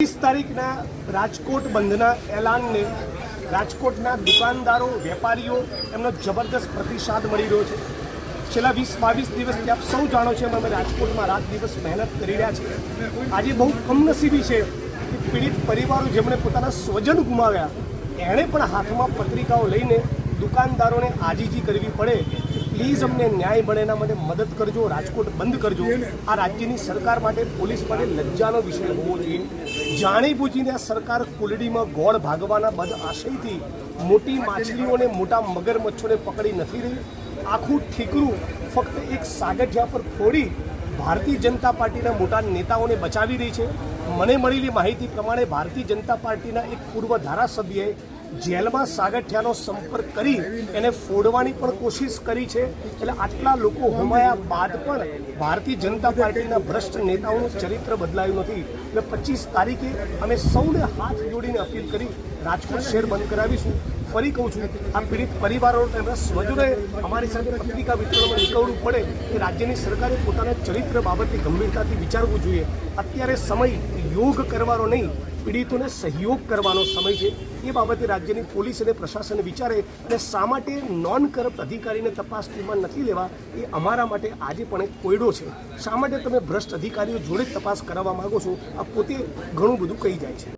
ત્રીસ તારીખના રાજકોટ બંધના એલાનને રાજકોટના દુકાનદારો, વેપારીઓ એમનો જબરદસ્ત પ્રતિસાદ મળી રહ્યો છે. છેલ્લા વીસ, બાવીસ દિવસથી આપ સૌ જાણો છો એમ અમે રાજકોટમાં રાત દિવસ મહેનત કરી રહ્યા છીએ. આજે બહુ કમનસીબી છે કે પીડિત પરિવારો જેમણે પોતાના સ્વજન ગુમાવ્યા, એણે પણ હાથમાં પત્રિકાઓ લઈને દુકાનદારોને આજીજી કરવી પડે. પ્લીઝ અમને ન્યાય મળે એના માટે મદદ કરજો, રાજકોટ બંધ કરજો. આ રાજ્યની સરકાર માટે પોલીસ માટે લજ્જાનો વિષય હોવો જોઈએ. જાણી બૂજીને આ સરકાર કુલડીમાં ગોળ ભાગવાના બદ આશયથી મોટી માછલીઓને મોટા મગરમચ્છોને પકડી નથી રહી. આખું ઠીકરું ફક્ત એક સાગઠિયા પર ફોડી ભારતીય જનતા પાર્ટીના મોટા નેતાઓને બચાવી રહી છે. મને મળેલી માહિતી પ્રમાણે ભારતીય જનતા પાર્ટીના એક પૂર્વ ધારાસભ્યએ જેલમાં સાગઠિયાનો સંપર્ક કરી એને ફોડવાની પણ કોશિશ કરી છે. એટલે આટલા લોકો હોમાયા બાદ પણ ભારતીય જનતા પાર્ટીના ભ્રષ્ટ નેતાઓનું ચરિત્ર બદલાયું નથી. એટલે પચીસ તારીખે અમે સૌને હાથ જોડીને અપીલ કરી રાજકોટ શહેર બંધ કરાવીશું. ફરી કહું છું, આ પીડિત પરિવારો એમના સ્વજોને અમારી સાથે પત્રિકા વિતરણમાં નીકળવું પડે કે રાજ્યની સરકારે પોતાના ચરિત્ર બાબતે ગંભીરતાથી વિચારવું જોઈએ. અત્યારે સમય યોગ કરવાનો નહીં, પીડિતોને સહયોગ કરવાનો સમય છે. એ બાબતે રાજ્યની પોલીસ અને પ્રશાસન વિચારે અને શા માટે નોન કરપ્ટ અધિકારીને તપાસ ટીમમાં નથી લેવા એ અમારા માટે આજે પણ એક કોયડો છે. શા માટે તમે ભ્રષ્ટ અધિકારીઓ જોડે તપાસ કરાવવા માંગો છો? આ પોતે ઘણું બધું કહી જાય છે.